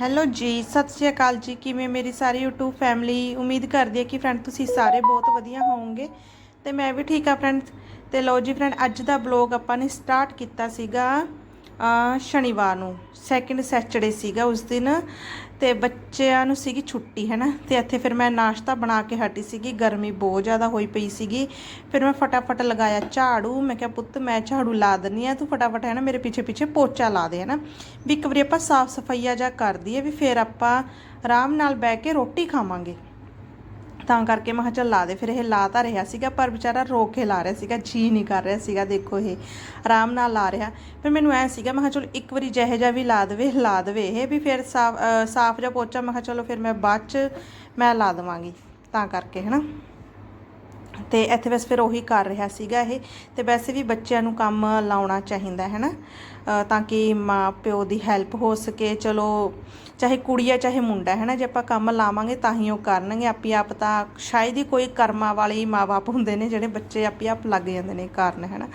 Hello ਜੀ, ਸਤਿ ਸ਼੍ਰੀ ਅਕਾਲ ਜੀ। ਕਿਵੇਂ ਮੇਰੀ ਸਾਰੀ YouTube ਫੈਮਿਲੀ ਉਮੀਦ ਕਰਦੀ ਹੈ ਕਿ ਫਰੈਂਡ ਤੁਸੀਂ ਸਾਰੇ ਬਹੁਤ ਵਧੀਆ ਹੋਵੋਗੇ। ਤੇ ਮੈਂ ਵੀ ਠੀਕ ਆ ਫਰੈਂਡ ਤੇ ਲਓ ਜੀ ਫਰੈਂਡ ਅੱਜ ਦਾ ਬਲੌਗ ਆਪਾਂ ਨੇ ਸਟਾਰਟ ਕੀਤਾ ਸੀਗਾ ਸ਼ਨੀਵਾਰ ਨੂੰ। ਸੈਕਿੰਡ ਸੈਚਰਡੇ ਸੀਗਾ ਉਸ ਦਿਨ। ਤੇ ਬੱਚਿਆਂ ਨੂੰ ਸੀਗੀ ਛੁੱਟੀ ਹੈ ਨਾ ਤੇ ਇੱਥੇ ਫਿਰ ਮੈਂ ਨਾਸ਼ਤਾ ਬਣਾ ਕੇ ਹਟੀ ਸੀਗੀ, ਗਰਮੀ ਬਹੁਤ ਜ਼ਿਆਦਾ ਹੋਈ ਪਈ ਸੀਗੀ। ਫਿਰ ਮੈਂ ਫਟਾਫਟ ਲਗਾਇਆ ਝਾੜੂ, ਮੈਂ ਕਿਹਾ, ਪੁੱਤ, ਮੈਂ ਝਾੜੂ ਲਾ ਦਿੰਨੀ ਆ, ਤੂੰ ਫਟਾਫਟ ਹੈ ਨਾ ਮੇਰੇ ਪਿੱਛੇ ਪਿੱਛੇ ਪੋਚਾ ਲਾ ਦੇ ਹੈ ਨਾ ਵੀ ਇੱਕ ਵਾਰੀ ਆਪਾਂ ਸਾਫ਼ ਸਫਾਈਆ ਜਾ ਕਰ ਦਈਏ, ਵੀ ਫਿਰ ਆਪਾਂ ਆਰਾਮ ਨਾਲ ਬਹਿ ਕੇ ਰੋਟੀ ਖਾਵਾਂਗੇ। ਤਾਂ ਕਰਕੇ ਮੈਂ ਕਿਹਾ ਚੱਲ ਲਾ ਦੇ। ਫਿਰ ਇਹ ਲਾ ਤਾਂ ਰਿਹਾ ਸੀਗਾ, ਪਰ ਵਿਚਾਰਾ ਰੋ ਕੇ ਲਾ ਰਿਹਾ ਸੀਗਾ, ਜੀ ਨਹੀਂ ਕਰ ਰਿਹਾ ਸੀਗਾ, ਦੇਖੋ ਇਹ। ਆਰਾਮ ਨਾਲ ਲਾ ਰਿਹਾ। ਫਿਰ ਮੈਨੂੰ ਐ ਸੀਗਾ, ਮੈਂ ਕਿਹਾ ਚਲੋ ਇੱਕ ਵਾਰੀ ਜਿਹੇ ਜਿਹਾ ਵੀ ਲਾ ਦੇਵੇ ਲਾ ਦੇਵੇ ਇਹ ਵੀ ਫਿਰ ਸਾਫ਼ ਸਾਫ਼ ਜਿਹਾ ਪੋਚਾ, ਮੈਂ ਚਲੋ ਫਿਰ ਮੈਂ ਬਾਅਦ ਚ ਮੈਂ ਲਾ ਦੇਵਾਂਗੀ, ਤਾਂ ਕਰਕੇ, ਹਨਾ? ਤੇ ਇੱਥੇ ਬਸ ਫਿਰ ਉਹੀ ਕਰ ਰਿਹਾ ਸੀਗਾ ਇਹ ਤੇ ਵੈਸੇ ਵੀ ਬੱਚਿਆਂ ਨੂੰ ਕੰਮ ਲਾਉਣਾ ਚਾਹੀਦਾ, ਹੈ ਨਾ? ਤਾਂ ਕਿ ਮਾਂ ਪਿਓ ਦੀ ਹੈਲਪ ਹੋ ਸਕੇ, ਚਲੋ, ਚਾਹੇ ਕੁੜੀ ਆ, ਚਾਹੇ ਮੁੰਡਾ, ਹੈ ਨਾ? ਜੇ ਆਪਾਂ ਕੰਮ ਲਾਵਾਂਗੇ ਤਾਂ ਹੀ ਉਹ ਕਰਨਗੇ, ਆਪੀ ਆਪ ਤਾਂ ਸ਼ਾਇਦ ਹੀ ਕੋਈ ਕਰਮਾਂ ਵਾਲੇ ਹੀ ਮਾਪੇ ਹੁੰਦੇ ਨੇ, ਜਿਹੜੇ ਬੱਚੇ ਆਪੀ ਆਪ ਲੱਗ ਜਾਂਦੇ ਨੇ ਕਾਰਨ, ਹੈ ਨਾ?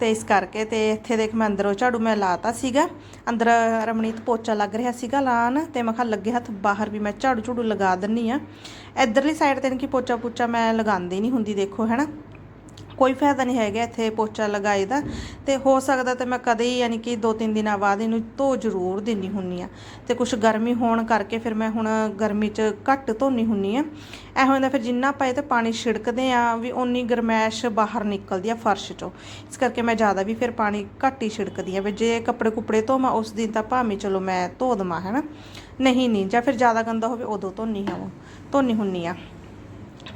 ਤੇ ਇਸ ਕਰਕੇ ਤੇ ਇੱਥੇ ਦੇਖ ਮੈਂ ਅੰਦਰੋਂ ਝਾੜੂ ਮੈਂ ਲਾਤਾ ਸੀਗਾ। ਅੰਦਰ ਰਮਣੀਤ ਪੋਚਾ ਲੱਗ ਰਿਹਾ ਸੀਗਾ ਲਾਣ ਤੇ ਮੈਂ ਕਿਹਾ ਲੱਗੇ ਹੱਥ ਬਾਹਰ ਵੀ ਮੈਂ ਝਾੜੂ ਝੂੜੂ ਲਗਾ ਦਿੰਨੀ ਆ। ਇਧਰਲੀ ਸਾਈਡ ਤੇ ਕਿ ਪੋਚਾ ਪੋਚਾ ਮੈਂ ਲਗਾਉਂਦੀ ਨਹੀਂ ਹੁੰਦੀ ਦੇਖੋ, ਹੈਨਾ? ਕੋਈ ਫਾਇਦਾ ਨਹੀਂ ਹੈਗਾ ਇੱਥੇ ਪੋਚਾ ਲਗਾਏ ਦਾ। ਤੇ ਹੋ ਸਕਦਾ ਤੇ ਮੈਂ ਕਦੇ ਹੀ ਯਾਨੀ ਕਿ ਦੋ ਤਿੰਨ ਦਿਨਾਂ ਬਾਅਦ ਇਹਨੂੰ ਧੋ ਜ਼ਰੂਰ ਦਿੰਨੀ ਹੁੰਨੀ ਆ ਤੇ ਕੁਝ ਗਰਮੀ ਹੋਣ ਕਰਕੇ ਫਿਰ ਮੈਂ ਹੁਣ ਗਰਮੀ 'ਚ ਘੱਟ ਧੋਨੀ ਹੁੰਨੀ ਆ ਐ ਹੁੰਦਾ ਫਿਰ ਜਿੰਨਾ ਪਏ ਤੇ ਪਾਣੀ ਛਿੜਕਦੇ ਆ ਵੀ ਓਨੀ ਗਰਮੈਸ਼ ਬਾਹਰ ਨਿਕਲਦੀ ਆ ਫਰਸ਼ 'ਚੋਂ। ਇਸ ਕਰਕੇ ਮੈਂ ਜ਼ਿਆਦਾ ਵੀ ਫਿਰ ਪਾਣੀ ਘੱਟ ਹੀ ਛਿੜਕਦੀ ਆ ਵੀ ਜੇ ਕੱਪੜੇ ਕੁਪੜੇ ਧੋਵਾਂ ਉਸ ਦਿਨ ਤਾਂ ਭਾਵੇਂ ਚਲੋ ਮੈਂ ਧੋ ਦਵਾਂ, ਹੈਨਾ। ਨਹੀਂ ਨਹੀਂ ਜਾਂ ਫਿਰ ਜ਼ਿਆਦਾ ਗੰਦਾ ਹੋਵੇ ਉਦੋਂ ਧੋਨੀ ਹਾਂ, ਧੋਨੀ ਹੁੰਨੀ ਆ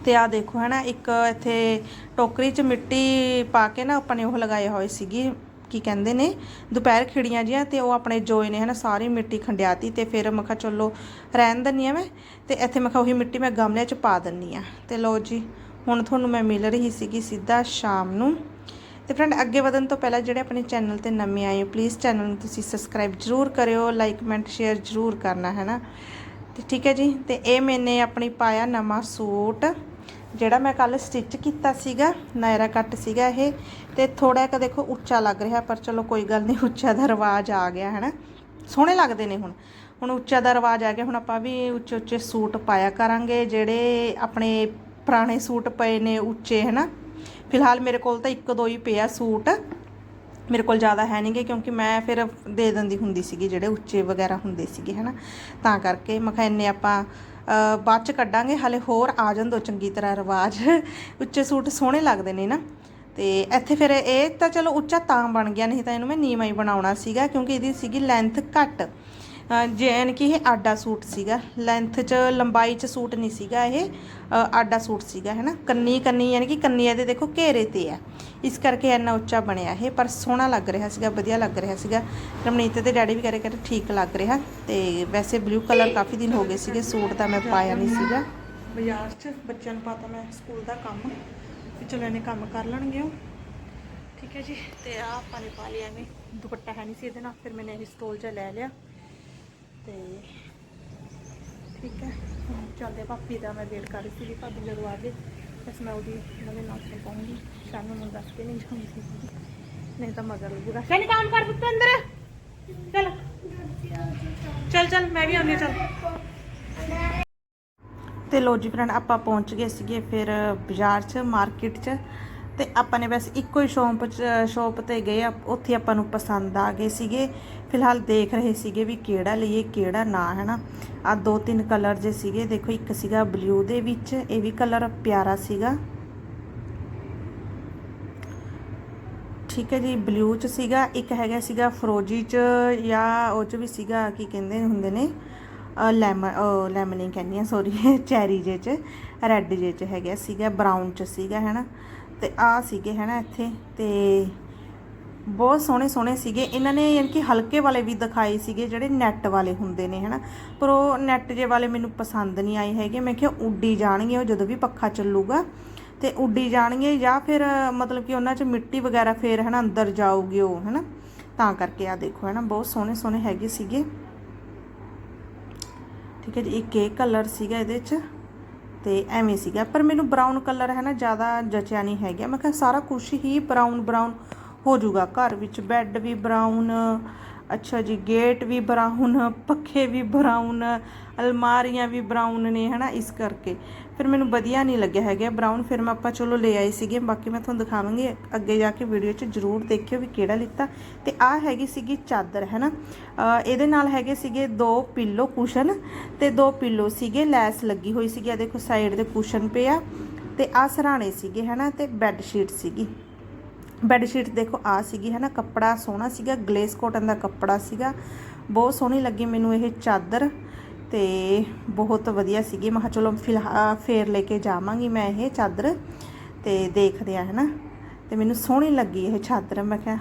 ਤੇ ਆ ਦੇਖੋ ਹੈ ਨਾ ਇੱਕ ਇੱਥੇ ਟੋਕਰੀ 'ਚ ਮਿੱਟੀ ਪਾ ਕੇ ਨਾ ਆਪਾਂ ਨੇ ਉਹ ਲਗਾਏ ਹੋਏ ਸੀਗੀ, ਕੀ ਕਹਿੰਦੇ ਨੇ, ਦੁਪਹਿਰ ਖਿੜੀਆਂ ਜੀਆਂ, ਤੇ ਉਹ ਆਪਣੇ ਜੋਏ ਨੇ, ਹਨਾ, ਸਾਰੀ ਮਿੱਟੀ ਖੰਡਿਆਤੀ ਤੇ ਫਿਰ ਮੈਂ ਕਿਹਾ ਚਲੋ ਰਹਿਣ ਦਿੰਨੀ ਆ ਮੈਂ, ਤੇ ਇੱਥੇ ਮੈਂ ਕਿਹਾ ਉਹੀ ਮਿੱਟੀ ਮੈਂ ਗਮਲੇ 'ਚ ਪਾ ਦਿੰਨੀ ਆ। ਤੇ ਲਓ ਜੀ, ਹੁਣ ਤੁਹਾਨੂੰ ਮੈਂ ਮਿਲ ਰਹੀ ਸੀਗੀ ਸਿੱਧਾ ਸ਼ਾਮ ਨੂੰ। ਤੇ ਫਰੈਂਡ ਅੱਗੇ ਵਧਣ ਤੋਂ ਪਹਿਲਾਂ ਜਿਹੜੇ ਆਪਣੇ ਚੈਨਲ ਤੇ ਨਵੇਂ ਆਏ ਹੋ ਪਲੀਜ਼ ਚੈਨਲ ਨੂੰ ਤੁਸੀਂ ਸਬਸਕ੍ਰਾਈਬ ਜ਼ਰੂਰ ਕਰਿਓ ਲਾਈਕ ਕਮੈਂਟ ਸ਼ੇਅਰ ਜ਼ਰੂਰ ਕਰਨਾ ਹੈ ਨਾ ਤੇ ਠੀਕ ਹੈ ਜੀ, ਤੇ ਇਹ ਮੈਨੇ ਆਪਣੀ ਪਾਇਆ ਨਵਾਂ ਸੂਟ, ਜਿਹੜਾ ਮੈਂ ਕੱਲ ਸਟਿਚ ਕੀਤਾ ਸੀਗਾ, ਨਾਇਰਾ ਕੱਟ ਸੀਗਾ ਇਹ, ਤੇ ਥੋੜਾ ਜਿਹਾ ਦੇਖੋ ਉੱਚਾ ਲੱਗ ਰਿਹਾ, ਪਰ ਚਲੋ ਕੋਈ ਗੱਲ ਨਹੀਂ, ਉੱਚਾ ਦਾ ਰਿਵਾਜ ਆ ਗਿਆ, ਹੈ ਨਾ? ਸੋਹਣੇ ਲੱਗਦੇ ਨੇ ਹੁਣ। ਹੁਣ ਉੱਚਾ ਦਾ ਰਿਵਾਜ ਆ ਗਿਆ, ਹੁਣ ਆਪਾਂ ਵੀ ਉੱਚੇ ਉੱਚੇ ਸੂਟ ਪਾਇਆ ਕਰਾਂਗੇ, ਜਿਹੜੇ ਆਪਣੇ ਪੁਰਾਣੇ ਸੂਟ ਪਏ ਨੇ ਉੱਚੇ, ਹੈ ਨਾ? ਫਿਲਹਾਲ ਮੇਰੇ ਕੋਲ ਤਾਂ ਇੱਕ ਦੋ ਹੀ ਪਿਆ ਸੂਟ। ਮੇਰੇ ਕੋਲ ਜ਼ਿਆਦਾ ਹੈ ਨਹੀਂਗੇ ਕਿਉਂਕਿ ਮੈਂ ਫਿਰ ਦੇ ਦਿੰਦੀ ਹੁੰਦੀ ਸੀਗੀ ਜਿਹੜੇ ਉੱਚੇ ਵਗੈਰਾ ਹੁੰਦੇ ਸੀਗੇ ਹਨਾ? ਤਾਂ ਕਰਕੇ ਮੈਂ ਕਿਹਾ ਇੰਨੇ ਆਪਾਂ ਬਾਅਦ ਚ ਕੱਢਾਂਗੇ ਹਲੇ ਹੋਰ ਆ ਜਾਂਦੋ ਚੰਗੀ ਤਰ੍ਹਾਂ ਰਿਵਾਜ। ਉੱਚੇ ਸੂਟ ਸੋਹਣੇ ਲੱਗਦੇ ਨੇ ਨਾ। ਤੇ ਇੱਥੇ ਫਿਰ ਇਹ ਤਾਂ ਚਲੋ ਉੱਚਾ ਤਾਂ ਬਣ ਗਿਆ ਨਹੀਂ ਤਾਂ ਇਹਨੂੰ ਮੈਂ ਨੀਵਾਂ ਹੀ ਬਣਾਉਣਾ ਸੀਗਾ ਕਿਉਂਕਿ ਇਹਦੀ ਸੀਗੀ ਲੈਂਥ ਘੱਟ। ਅ, ਜੇ ਯਾਨੀ ਕਿ ਇਹ ਆਡਾ ਸੂਟ ਸੀਗਾ। ਲੈਂਥ 'ਚ ਲੰਬਾਈ 'ਚ ਸੂਟ ਨਹੀਂ ਸੀਗਾ ਇਹ। ਆਡਾ ਸੂਟ ਸੀਗਾ ਹੈ ਨਾ ਕੰਨੀ ਕੰਨੀ, ਯਾਨੀ ਕਿ ਕੰਨੀ ਇਹਦੇ ਦੇਖੋ ਘੇਰੇ ਤੇ ਆ। ਇਸ ਕਰਕੇ ਇੰਨਾ ਉੱਚਾ ਬਣਿਆ ਇਹ, ਪਰ ਸੋਹਣਾ ਲੱਗ ਰਿਹਾ ਸੀਗਾ, ਵਧੀਆ ਲੱਗ ਰਿਹਾ ਸੀਗਾ। ਰਮਨੀਤ ਦੇ ਡੈਡੀ ਵੀ ਕਰੇ ਕਰੇ ਠੀਕ ਲੱਗ ਰਿਹਾ। ਤੇ ਵੈਸੇ ਬਲੂ ਕਲਰ ਕਾਫੀ ਦਿਨ ਹੋ ਗਏ ਸੀਗੇ, ਸੂਟ ਤਾਂ ਮੈਂ ਪਾਇਆ ਨਹੀਂ ਸੀਗਾ। ਬਾਜ਼ਾਰ 'ਚ ਬੱਚਿਆਂ ਨੂੰ ਪਤਾ ਮੈਂ, ਸਕੂਲ ਦਾ ਕੰਮ। ਵੀ ਚਲੋ ਇਹਨੇ ਕੰਮ ਕਰ ਲੈਣਗੇ ਉਹ। ਠੀਕ ਹੈ ਜੀ, ਤੇ ਆ ਆਪਾਂ ਨੇ ਪਾ ਲਿਆ ਐਵੇਂ। ਦੁਪੱਟਾ ਹੈ ਨਹੀਂ ਸੀ ਇਹਦੇ ਨਾਲ, ਫਿਰ ਮੈਨੇ ਇਹ ਸਟੋਲ 'ਚ ਲੈ ਲਿਆ। ਤੇ ਠੀਕ ਹੈ। ਚੱਲਦੇ ਭਾਪੀ ਦਾ, ਮੈਂ ਵੇਟ ਕਰ ਰਹੀ ਸੀ ਵੀ ਜਦੋਂ ਆ ਜੇ ਮੈਂ ਉਹਦੀ ਨਵੇਂ ਨਾਲ ਚ ਪਾਉਂਗੀ ਸ਼ਾਮ ਨੂੰ ਦੱਸ ਕੇ ਨਹੀਂ ਜਾਉਂਦੀ ਨਹੀਂ ਤਾਂ ਮਗਰ ਲੱਗੂਗਾ। ਸ਼ਾਨੀ ਕੰਮ ਕਰ ਪੁੱਤ ਅੰਦਰ। ਚੱਲ। ਚੱਲ ਚੱਲ, ਮੈਂ ਵੀ ਆਉਂਦੀ ਚੱਲ। ਤੇ ਲੋ ਜੀ ਫਰੈਂਡ ਆਪਾਂ ਪਹੁੰਚ ਗਏ ਸੀਗੇ ਫਿਰ ਬਾਜ਼ਾਰ 'ਚ ਮਾਰਕੀਟ 'ਚ। ਤੇ ਆਪਾਂ ਨੇ ਬਸ ਇੱਕੋ ਹੀ ਸ਼ੌਪ 'ਚ, ਸ਼ੌਪ ਤੇ ਗਏ ਉੱਥੇ ਆਪਾਂ ਨੂੰ ਪਸੰਦ ਆ ਗਏ ਸੀਗੇ। ਫਿਲਹਾਲ ਦੇਖ ਰਹੇ ਸੀਗੇ ਵੀ ਕਿਹੜਾ ਲਈਏ, ਕਿਹੜਾ ਨਾ ਹੈ ਨਾ ਆ ਦੋ ਤਿੰਨ ਕਲਰ ਜੇ ਸੀਗੇ, ਦੇਖੋ ਇੱਕ ਸੀਗਾ ਬਲੂ ਦੇ ਵਿੱਚ, ਇਹ ਵੀ ਕਲਰ ਪਿਆਰਾ ਸੀਗਾ। ਠੀਕ ਹੈ ਜੀ, ਬਲੂ ਚ ਸੀਗਾ, ਇੱਕ ਹੈਗਾ ਸੀਗਾ ਫਰੋਜੀ ਚ, ਜਾਂ ਉਹ ਚ ਵੀ ਸੀਗਾ, ਕੀ ਕਹਿੰਦੇ ਹੁੰਦੇ ਨੇ? ਲੈਮਨ ਲੈਮਨ ਹੀ ਕਹਿੰਦੀ ਆ ਸੌਰੀ ਚੈਰੀ ਜੇ ਚ, ਰੈੱਡ ਜੇ ਚ ਹੈਗਾ ਸੀਗਾ, ਬਰਾਊਨ ਚ ਸੀਗਾ, ਹੈਨਾ? ਤੇ ਆ ਸੀਗੇ ਹੈਨਾ ਇੱਥੇ ਤੇ ਬਹੁਤ ਸੋਹਣੇ ਸੋਹਣੇ ਸੀਗੇ। ਇਹਨਾਂ ਨੇ ਯਾਨੀ ਕਿ ਹਲਕੇ ਵਾਲੇ ਵੀ ਦਿਖਾਏ ਸੀਗੇ ਜਿਹੜੇ ਨੈਟ ਵਾਲੇ ਹੁੰਦੇ ਨੇ ਹਨਾ। ਪਰ ਉਹ ਨੈਟ ਜੇ ਵਾਲੇ ਮੈਨੂੰ ਪਸੰਦ ਨਹੀਂ ਆਏ ਹੈਗੇ। ਮੈਂ ਕਿਹਾ ਉੱਡੀ ਜਾਣਗੇ ਉਹ ਜਦੋਂ ਵੀ ਪੱਖਾ ਚੱਲੂਗਾ। ਤੇ ਉੱਡੀ ਜਾਣਗੇ ਜਾਂ ਫਿਰ ਮਤਲਬ ਕਿ ਉਹਨਾਂ 'ਚ ਮਿੱਟੀ ਵਗੈਰਾ ਫੇਰ ਹਨਾ ਅੰਦਰ ਜਾਊਗੀ ਉਹ ਹਨਾ। ਤਾਂ ਕਰਕੇ ਆ ਦੇਖੋ ਹਨਾ, ਬਹੁਤ ਸੋਹਣੇ ਸੋਹਣੇ ਹੈਗੇ ਸੀਗੇ। ਠੀਕ ਹੈ ਜੀ, ਇੱਕ ਇਹ ਕਲਰ ਸੀਗਾ ਇਹਦੇ 'ਚ। ਤੇ ਐਵੇਂ ਸੀਗਾ। ਪਰ ਮੈਨੂੰ ਬਰਾਊਨ ਕਲਰ ਹੈ ਨਾ, ਜ਼ਿਆਦਾ ਜਚਿਆ ਨਹੀਂ ਹੈਗਾ। ਮੈਂ ਕਿਹਾ ਸਾਰਾ ਕੁਝ ਹੀ ਬਰਾਊਨ ਬਰਾਊਨ ਹੋ ਜਾਊਗਾ। ਘਰ ਵਿੱਚ ਬੈੱਡ ਵੀ ਬਰਾਊਨ ਅੱਛਾ ਜੀ ਗੇਟ ਵੀ ਬਰਾਊਨ ਪੱਖੇ ਵੀ ਬਰਾਊਨ ਅਲਮਾਰੀਆਂ ਵੀ ਬਰਾਊਨ ਨੇ, ਹਨਾ, ਇਸ ਕਰਕੇ। ਫਿਰ ਮੈਨੂੰ ਵਧੀਆ ਨਹੀਂ ਲੱਗਿਆ ਹੈਗਾ ਬਰਾਊਨ ਫਿਰ ਮੈਂ ਆਪਾਂ ਚਲੋ ਲੈ ਆਏ ਸੀਗੇ, ਬਾਕੀ ਮੈਂ ਤੁਹਾਨੂੰ ਦਿਖਾਵਾਂਗੀ, ਅੱਗੇ ਜਾ ਕੇ ਵੀਡੀਓ 'ਚ ਜਰੂਰ ਦੇਖਿਓ ਵੀ ਕਿਹੜਾ ਲਿੱਤਾ। ਤੇ ਆਹ ਹੈਗੀ ਸੀਗੀ ਚਾਦਰ, ਹੈਨਾ। ਅਹ ਇਹਦੇ ਨਾਲ ਹੈਗੇ ਸੀਗੇ ਦੋ ਪਿੱਲੋ ਕੁਸ਼ਨ ਤੇ ਦੋ ਪਿੱਲੋ ਸੀਗੇ, ਲੈਸ ਲੱਗੀ ਹੋਈ ਸੀਗੀ ਆ ਦੇਖੋ ਸਾਈਡ ਦੇ ਕੁਸ਼ਨ ਪਿਆ। ਆ ਤੇ ਆਹ ਸਰਾਣੇ ਸੀਗੇ, ਹਨਾ, ਤੇ ਬੈੱਡ ਸ਼ੀਟ ਸੀਗੀ। ਬੈੱਡ ਸ਼ੀਟ ਦੇਖੋ, ਆ ਸੀਗੀ ਹੈ ਨਾ ਕੱਪੜਾ ਸੋਹਣਾ ਸੀਗਾ ਗਲੇਸ ਕੋਟਨ ਦਾ ਕੱਪੜਾ ਸੀਗਾ। ਬਹੁਤ ਸੋਹਣੀ ਲੱਗੀ ਮੈਨੂੰ ਇਹ ਚਾਦਰ ਤੇ ਬਹੁਤ ਵਧੀਆ ਸੀਗੀ। ਮੈਂ ਚਲੋ, ਫਿਲਹਾਲ ਫੇਰ ਲੈ ਕੇ ਜਾਵਾਂਗੀ ਮੈਂ ਇਹ ਚਾਦਰ ਤੇ ਦੇਖਦੇ ਆ ਹੈ ਨਾ ਤੇ ਮੈਨੂੰ ਸੋਹਣੀ ਲੱਗੀ ਇਹ ਚਾਦਰ, ਮੈਂ ਕਿਹਾ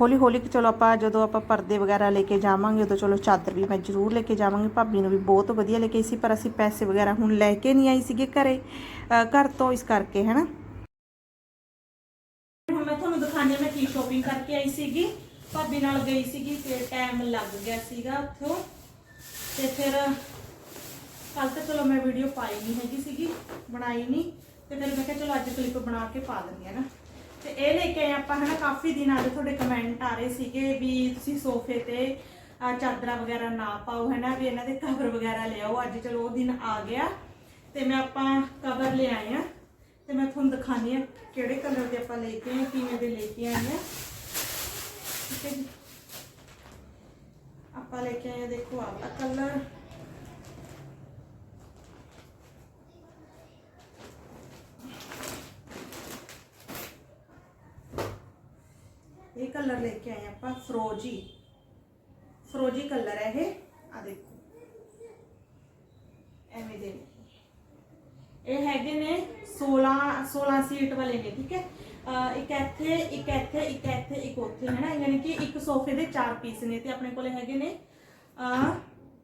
ਹੌਲੀ ਹੌਲੀ ਕਿ ਚਲੋ ਆਪਾਂ ਜਦੋਂ ਆਪਾਂ ਪਰਦੇ ਵਗੈਰਾ ਲੈ ਕੇ ਜਾਵਾਂਗੇ, ਉਦੋਂ ਚਲੋ ਚਾਦਰ ਵੀ ਮੈਂ ਜ਼ਰੂਰ ਲੈ ਕੇ ਜਾਵਾਂਗੀ। ਭਾਬੀ ਨੂੰ ਵੀ ਬਹੁਤ ਵਧੀਆ ਲੈ ਕੇ ਆਈ ਸੀ, ਪਰ ਅਸੀਂ ਪੈਸੇ ਵਗੈਰਾ ਹੁਣ ਲੈ ਕੇ ਨਹੀਂ ਆਈ ਸੀਗੇ ਘਰੇ ਘਰ ਤੋਂ ਇਸ ਕਰਕੇ ਹੈ ਨਾ ਹੁਣ ਮੈਂ ਤੁਹਾਨੂੰ ਦਿਖਾਣੀ ਮੈਂ ਕੀ ਸ਼ੋਪਿੰਗ ਕਰਕੇ ਆਈ ਸੀਗੀ, ਭਾਬੀ ਨਾਲ ਗਈ ਸੀਗੀ, ਫਿਰ ਟਾਈਮ ਲੱਗ ਗਿਆ ਸੀਗਾ ਉੱਥੋਂ। ਤੇ ਫਿਰ ਕੱਲ ਤੇ ਚਲੋ ਮੈਂ ਵੀਡੀਓ ਪਾਈ ਨਹੀਂ ਹੈਗੀ ਸੀਗੀ, ਬਣਾਈ ਨਹੀਂ ਤੇ ਫਿਰ ਮੈਂ ਕਿਹਾ ਚਲੋ ਅੱਜ ਕਲਿੱਪ ਬਣਾ ਕੇ ਪਾ ਦਿੰਦੀ ਆ ਨਾ। ਤੇ ਇਹ ਲੈ ਕੇ ਆਏ ਆਪਾਂ ਹਨਾ, ਕਾਫੀ ਦਿਨਾਂ ਦੇ ਤੁਹਾਡੇ ਕਮੈਂਟ ਆ ਰਹੇ ਸੀਗੇ ਵੀ ਤੁਸੀਂ ਸੋਫੇ ਤੇ ਆਹ ਚਾਦਰਾਂ ਵਗੈਰਾ ਨਾ ਪਾਓ ਹਨਾ, ਵੀ ਇਹਨਾਂ ਦੇ ਕਵਰ ਵਗੈਰਾ ਲਿਆਓ ਅੱਜ ਚਲੋ ਉਹ ਦਿਨ ਆ ਗਿਆ। ਤੇ ਮੈਂ ਆਪਾਂ ਕਵਰ ਲੈ ਆਏ ਆ। ਤੇ ਮੈਂ ਤੁਹਾਨੂੰ ਦਿਖਾਣੀ ਆ ਕਿਹੜੇ ਕਲਰ ਦੇ ਆਪਾਂ ਲੈ ਕੇ ਆਏ ਕਿਵੇਂ ਦੇ ਲੈ ਕੇ ਆਏ ਆ ਠੀਕ ਹੈ ਜੀ। ਆਪਾਂ ਲੈ ਕੇ ਆਏ ਆ ਦੇਖੋ ਆਹ ਵਾਲਾ ਕਲਰ। ਇਹ ਕਲਰ ਲੈ ਕੇ ਆਏ ਆਪਾਂ ਫਰੋਜੀ ਫਰੋਜੀ ਕਲਰ ਹੈ ਇਹ ਆ ਦੇਖੋ ਐਵੇਂ ਦੇ ਇਹ ਹੈਗੇ ਨੇ 16 16 ਸੀਟ ਵਾਲੇ ਨੇ, ਠੀਕ ਹੈ? ਇੱਕ ਇੱਥੇ ਇੱਕ ਇੱਥੇ ਇੱਕ ਇੱਥੇ, ਇੱਕ ਉੱਥੇ, ਹੈ ਨਾ? ਯਾਨੀ ਕਿ ਇੱਕ ਸੋਫੇ ਦੇ ਚਾਰ ਪੀਸ ਨੇ ਤੇ ਆਪਣੇ ਕੋਲੇ ਹੈਗੇ ਨੇ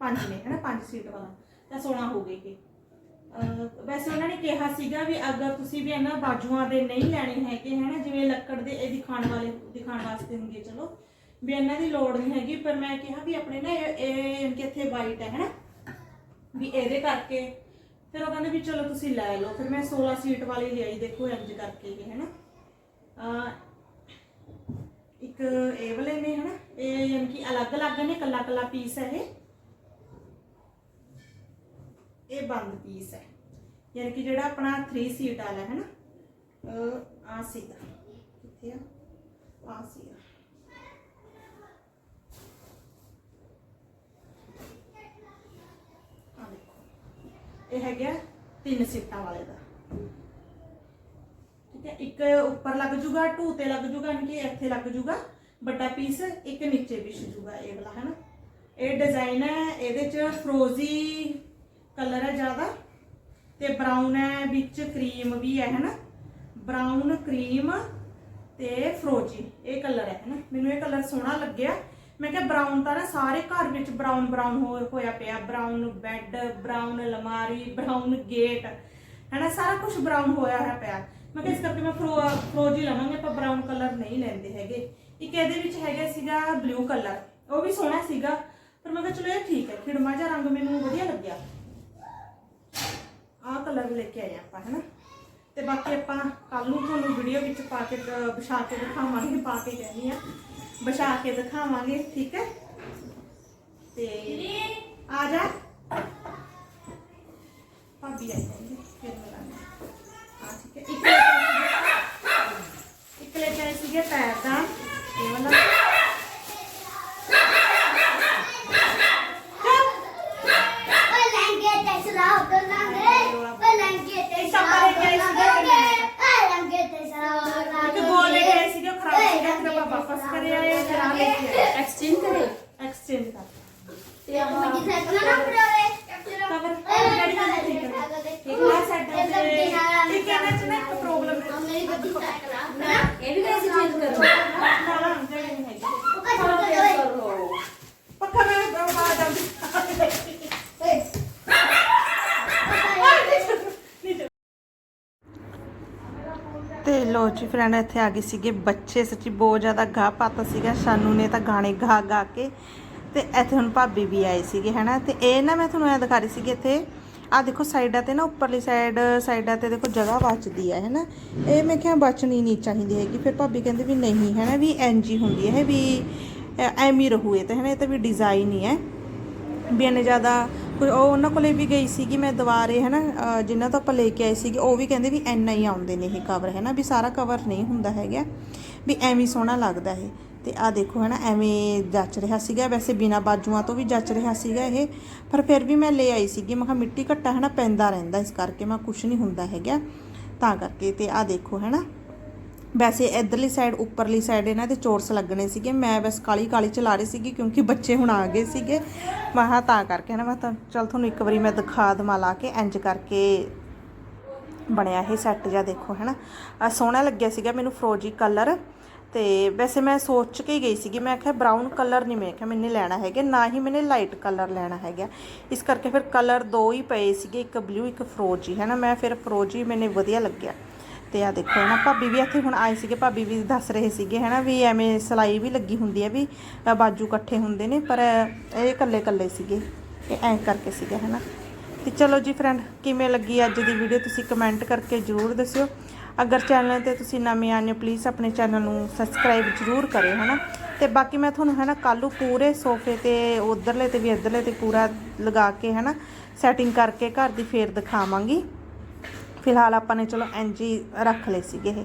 ਪੰਜ ਨੇ, ਹੈ ਨਾ? ਪੰਜ ਸੀਟ ਵਾਲਾ। ਤਾਂ 16 ਹੋ ਗਏ ਕਿ ਵੈਸੇ ਉਹਨਾਂ ਨੇ ਕਿਹਾ ਸੀਗਾ ਵੀ ਅਗਰ ਤੁਸੀਂ ਵੀ ਇਹਨਾਂ ਬਾਜੂਆਂ ਦੇ ਨਹੀਂ ਲੈਣੇ ਹੈਗੇ, ਹੈ ਨਾ? ਜਿਵੇਂ ਲੱਕੜ ਦੇ ਇਹ ਦਿਖਾਣ ਵਾਲੇ ਦਿਖਾਣ ਵਾਸਤੇ ਹੁੰਦੇ, ਚਲੋ। ਵੀ ਇਹਨਾਂ ਦੀ ਲੋੜ ਨਹੀਂ ਹੈਗੀ, ਪਰ ਮੈਂ ਕਿਹਾ ਵੀ ਆਪਣੇ ਨਾ ਇਹ ਇਹ ਇੱਥੇ ਵਾਈਟ ਹੈ ਹੈ ਨਾ? ਵੀ ਇਹਦੇ ਕਰਕੇ ਫਿਰ ਉਹ ਕਹਿੰਦੇ ਵੀ ਚਲੋ ਤੁਸੀਂ ਲੈ ਲਓ, ਫਿਰ ਮੈਂ 16 ਸੀਟ ਵਾਲੀ ਲਿਆਈ, ਦੇਖੋ ਇੰਜ ਕਰਕੇ ਇਹ ਹੈਨਾ। ਅਹ ਇੱਕ ਇਹ ਵਾਲੇ ਨੇ, ਹਨਾ, ਇਹ ਯਾਨੀ ਕਿ ਅਲੱਗ-ਅਲੱਗ ਨੇ ਕੱਲਾ ਕੱਲਾ ਪੀਸ ਹੈ ਇਹ। ਇਹ ਬੰਦ ਪੀਸ ਹੈ। ਯਾਨੀ ਕਿ ਜਿਹੜਾ ਆਪਣਾ 3 ਸੀਟ ਵਾਲਾ ਹੈ ਨਾ ਆ। ਸੀਗਾ ਕਿੱਥੇ ਆ? ਆ। ਸੀਗਾ ਆ ਦੇਖੋ ਇਹ ਹੈਗਾ ਤਿੰਨ ਸੀਟਾਂ ਵਾਲੇ ਦਾ। ਠੀਕ ਹੈ, ਇੱਕ ਉੱਪਰ ਲੱਗ ਜੂਗਾ ਟੂ ਤੇ ਲੱਗ ਜੂਗਾ, ਯਾਨੀ ਕਿ ਇੱਥੇ ਲੱਗ ਜੂਗਾ, ਵੱਡਾ ਪੀਸ ਇੱਕ ਨੀਚੇ ਵਿਛ ਜੂਗਾ ਇਹ ਵਾਲਾ ਹੈ ਨਾ ਇਹ ਡਿਜ਼ਾਈਨ ਹੈ, ਇਹਦੇ ਚ ਫਰੋਜ਼ੀ ਕਲਰ ਹੈ ਜ਼ਿਆਦਾ, ਤੇ ਬਰਾਊਨ ਹੈ, ਵਿੱਚ ਕਰੀਮ ਵੀ ਹੈ, ਹਨਾ? ਬਰਾਊਨ ਕਰੀਮ ਤੇ ਫਰੋਜੀ ਇਹ ਕਲਰ ਹੈ, ਹਨਾ? ਮੈਨੂੰ ਇਹ ਕਲਰ ਸੋਹਣਾ ਲੱਗਿਆ। ਮੈਂ ਕਿਹਾ ਬਰਾਊਨ ਤਾਂ ਨਾ ਸਾਰੇ ਘਰ ਵਿੱਚ ਬਰਾਊਨ ਬਰਾਊਨ ਹੋਇਆ ਪਿਆ। ਬਰਾਊਨ ਬੈੱਡ ਬਰਾਊਨ ਅਲਮਾਰੀ ਬਰਾਊਨ ਗੇਟ ਹਨਾ, ਸਾਰਾ ਕੁਝ ਬਰਾਊਨ ਹੋਇਆ ਹੋਇਆ ਪਿਆ। ਮੈਂ ਕਿਹਾ ਇਸ ਕਰਕੇ ਮੈਂ ਫਰੋ ਫਰੋਜੀ ਲਵਾਂਗੇ, ਆਪਾਂ ਬਰਾਊਨ ਕਲਰ ਨਹੀਂ ਲੈਂਦੇ ਹੈਗੇ। ਇੱਕ ਇਹਦੇ ਵਿੱਚ ਹੈਗਾ ਸੀਗਾ ਬਲੂ ਕਲਰ ਉਹ ਵੀ ਸੋਹਣਾ ਸੀਗਾ, ਪਰ ਮੈਂ ਕਿਹਾ ਚਲੋ ਇਹ ਠੀਕ ਹੈ, ਖਿੜਮਾ ਜਿਹਾ ਰੰਗ ਮੈਨੂੰ ਵਧੀਆ ਲੱਗਿਆ। ਆਹ ਕਲਰ ਲੈ ਕੇ ਆਏ ਆਪਾਂ, ਹਨਾ। ਤੇ ਬਾਕੀ ਆਪਾਂ ਕੱਲ ਨੂੰ ਤੁਹਾਨੂੰ ਵੀਡੀਓ ਵਿੱਚ ਪਾ ਕੇ ਵਿਛਾ ਕੇ ਦਿਖਾਵਾਂਗੇ, ਪਾ ਕੇ ਕਹਿੰਦੀ ਆ। ਵਿਛਾ ਕੇ ਦਿਖਾਵਾਂਗੇ, ਠੀਕ ਹੈ? ਤੇ ਆ ਜਾ। ਭਾਬੀ ਆਈ ਜਾਂਦੀ, ਫਿਰ ਮਿਲਾਂਗੇ ਆ ਠੀਕ ਹੈ। ਇੱਕ ਲੈ ਕੇ ਆਏ ਸੀਗੇ- ਇੱਕ ਲੈ ਕੇ ਆਏ ਸੀਗੇ ਪੈਰ ਦਾ। ਇਹ ਵਾਲਾ ਇੱਕ ਗੋਲ ਲੈ ਕੇ ਆਏ ਸੀਗੇ ਉਹ ਖਰਾਬ ਸੀਗਾ ਫਿਰ ਆਪਾਂ ਵਾਪਸ ਕਰੇ ਆਏ ਫਿਰ ਆ ਲੈ ਕੇ ਆਏ ਐਕਸਚੇਂਜ ਕਰੇ ਐਕਸਚੇਂਜ ਕਰ ਤੇ ਆਪਾਂ ਕਵਰ ਕਿਹੜੀ ਗੱਲ ਠੀਕ ਹੈ ਇੱਕ ਆ ਸਾਡਾ ਤੇ ਇੱਕ ਇਹਨਾਂ ਚ ਨਾ ਇੱਕ ਪ੍ਰੋਬਲਮ ਹੈ ਇਹ ਵੀ ਕੈਸੇ ਚੇਂਜ ਕਰੋ ਨਾ ਨਾ ਜਿਹੜੀ ਨਹੀਂ ਹੈਗੀ ਪੱਕਾ ਮੈਂ ਬਾਹਰ ਜਾਂਦੀ ਤੇ ਲੋ ਜੀ ਫਰੈਂਡ ਇੱਥੇ ਆ ਗਏ ਸੀਗੇ, ਬੱਚੇ ਸੱਚੀ ਬਹੁਤ ਜ਼ਿਆਦਾ ਗਾਹ ਪਾਤਾ ਸੀਗਾ, ਸਾਨੂੰ ਨੇ ਤਾਂ ਗਾਣੇ ਗਾ ਗਾ ਕੇ, ਤੇ ਇੱਥੇ ਹੁਣ ਭਾਬੀ ਵੀ ਆਏ ਸੀਗੇ, ਹੈਨਾ? ਤੇ ਇਹ ਨਾ ਮੈਂ ਤੁਹਾਨੂੰ ਇਹ ਦਿਖਾ ਰਹੀ ਸੀਗੀ ਇੱਥੇ ਆ ਦੇਖੋ ਸਾਈਡਾਂ ਤੇ ਨਾ, ਉੱਪਰਲੀ ਸਾਈਡ, ਸਾਈਡਾਂ ਤੇ ਦੇਖੋ ਜਗ੍ਹਾ ਬਚਦੀ ਹੈ ਹੈਨਾ? ਇਹ ਮੈਂ ਕਿਹਾ ਬਚਣੀ ਨਹੀਂ ਚਾਹੀਦੀ ਹੈਗੀ, ਫਿਰ ਭਾਬੀ ਕਹਿੰਦੇ ਵੀ ਨਹੀਂ, ਹੈਨਾ? ਵੀ ਐਨਜੀ ਹੁੰਦੀ ਹੈ ਵੀ ਐਵੇਂ ਹੀ ਰਹੂ ਇਹ ਤੇ ਹੈ ਨਾ ਇਹ ਤਾਂ ਵੀ ਡਿਜ਼ਾਈਨ ਹੀ ਹੈ। ਵੀ ਇੰਨੇ ਜ਼ਿਆਦਾ ਕੋਈ ਉਹ ਉਹਨਾਂ ਕੋਲੇ ਵੀ ਗਈ ਸੀਗੀ ਮੈਂ ਦੁਬਾਰੇ ਹੈ ਨਾ ਅਹ ਤੋਂ ਆਪਾਂ ਲੈ ਕੇ ਆਏ ਸੀਗੇ, ਉਹ ਵੀ ਕਹਿੰਦੇ ਵੀ ਇੰਨਾ ਹੀ ਆਉਂਦੇ ਨੇ ਇਹ ਕਵਰ ਹੈ ਨਾ ਵੀ ਸਾਰਾ ਕਵਰ ਨਹੀਂ ਹੁੰਦਾ ਹੈਗਾ, ਵੀ ਐਵੇਂ ਸੋਹਣਾ ਲੱਗਦਾ ਇਹ। ਤੇ ਆ ਦੇਖੋ ਹੈ ਨਾ ਐਵੇਂ ਜੱਚ ਰਿਹਾ ਸੀਗਾ, ਵੈਸੇ ਬਿਨਾ ਬਾਜੂਆਂ ਤੋਂ ਵੀ ਜੱਚ ਰਿਹਾ ਸੀਗਾ ਇਹ, ਪਰ ਫਿਰ ਵੀ ਮੈਂ ਲੈ ਆਈ ਸੀਗੀ, ਮੈਂ ਕਿਹਾ ਮਿੱਟੀ ਘੱਟਾ ਹੈ ਨਾ ਪੈਂਦਾ ਰਹਿੰਦਾ, ਇਸ ਕਰਕੇ ਮੈਂ ਕੁਝ ਨਹੀਂ ਹੁੰਦਾ ਹੈਗਾ, ਤਾਂ ਕਰਕੇ ਤੇ ਆ ਦੇਖੋ ਹੈ ਨਾ ਵੈਸੇ ਇਧਰਲੀ ਸਾਈਡ ਉੱਪਰਲੀ ਸਾਈਡ ਇਹਨਾਂ ਦੇ ਚੋਰਸ ਲੱਗਣੇ ਸੀਗੇ। ਮੈਂ ਬਸ ਕਾਲੀ ਕਾਲੀ ਚਲਾ ਰਹੀ ਸੀਗੀ ਕਿਉਂਕਿ ਬੱਚੇ ਹੁਣ ਆ ਗਏ ਸੀਗੇ। ਮੈਂ ਕਿਹਾ ਤਾਂ ਕਰਕੇ ਨਾ ਮੈਂ ਤਾਂ ਚਲ ਤੁਹਾਨੂੰ ਇੱਕ ਵਾਰੀ ਮੈਂ ਦਿਖਾ ਦਮਾ ਲਾ ਕੇ ਇੰਜ ਕਰਕੇ ਬਣਿਆ ਇਹ ਸੈੱਟ ਜਿਹਾ ਦੇਖੋ, ਹੈਨਾ। ਆ ਸੋਹਣਾ ਲੱਗਿਆ ਸੀਗਾ ਮੈਨੂੰ ਫਰੋਜੀ ਕਲਰ ਤੇ ਵੈਸੇ ਮੈਂ ਸੋਚ ਕੇ ਹੀ ਗਈ ਸੀਗੀ। ਮੈਂ ਕਿਹਾ ਬਰਾਊਨ ਕਲਰ ਨਹੀਂ ਮੈਂ ਕਿਹਾ ਮੈਨੇ ਲੈਣਾ ਹੈਗਾ, ਨਾ ਹੀ ਮੈਨੇ ਲਾਈਟ ਕਲਰ ਲੈਣਾ ਹੈਗਾ। ਇਸ ਕਰਕੇ ਫਿਰ ਕਲਰ ਦੋ ਹੀ ਪਏ ਸੀਗੇ, ਇੱਕ ਬਲੂ ਇੱਕ ਫਰੋਜੀ ਹੈਨਾ। ਮੈਂ ਫਿਰ ਫਰੋਜੀ ਮੈਨੇ ਵਧੀਆ ਲੱਗਿਆ। ਤੇ ਆ ਦੇਖੋ ਨਾ ਭਾਬੀ ਵੀ ਇੱਥੇ ਹੁਣ ਆਏ ਸੀਗੇ, ਭਾਬੀ ਵੀ ਦੱਸ ਰਹੇ ਸੀਗੇ, ਹੈਨਾ, ਵੀ ਐਵੇਂ ਸਲਾਈ ਵੀ ਲੱਗੀ ਹੁੰਦੀ ਹੈ ਵੀ ਬਾਜੂ ਇਕੱਠੇ ਹੁੰਦੇ ਨੇ, ਪਰ ਇਹ ਇਕੱਲੇ ਇਕੱਲੇ ਸੀਗੇ ਇਹ ਐਂ ਕਰਕੇ ਸੀਗਾ, ਹੈਨਾ। ਤੇ ਚਲੋ ਜੀ ਫਰੈਂਡ ਕਿਵੇਂ ਲੱਗੀ ਅੱਜ ਦੀ ਵੀਡੀਓ ਤੁਸੀਂ ਕਮੈਂਟ ਕਰਕੇ ਜਰੂਰ ਦੱਸਿਓ। ਅਗਰ ਚੈਨਲ ਤੇ ਤੁਸੀਂ ਨਵੇਂ ਆਨੇ ਹੋ ਪਲੀਜ਼ ਆਪਣੇ ਚੈਨਲ ਨੂੰ ਸਬਸਕ੍ਰਾਈਬ ਜਰੂਰ ਕਰਿਓ, ਹਨਾ। ਤੇ ਬਾਕੀ ਮੈਂ ਤੁਹਾਨੂੰ ਹੈ ਨਾ ਕੱਲ੍ਹ ਪੂਰੇ ਸੋਫੇ ਤੇ, ਉਧਰਲੇ ਤੇ ਵੀ ਇੱਧਰਲੇ ਤੇ ਪੂਰਾ ਲਗਾ ਕੇ ਹੈ ਨਾ ਸੈਟਿੰਗ ਕਰਕੇ ਘਰ ਦੀ ਫੇਰ ਦਿਖਾਵਾਂਗੀ। ਫਿਲਹਾਲ ਆਪਾਂ ਨੇ ਚਲੋ ਇੰਜ ਹੀ ਰੱਖ ਲਏ ਸੀਗੇ ਇਹ।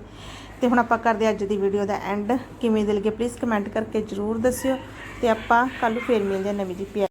ਤੇ ਹੁਣ ਆਪਾਂ ਕਰਦੇ ਅੱਜ ਦੀ ਵੀਡੀਓ ਦਾ ਐਂਡ ਕਿਵੇਂ ਦੀ ਲੱਗੀ ਪਲੀਜ਼ ਕਮੈਂਟ ਕਰਕੇ ਜਰੂਰ ਦੱਸਿਓ। ਤੇ ਆਪਾਂ ਕੱਲ੍ਹ ਨੂੰ ਫੇਰ ਮਿਲਦੇ ਹਾਂ ਨਵੀਂ ਜੀ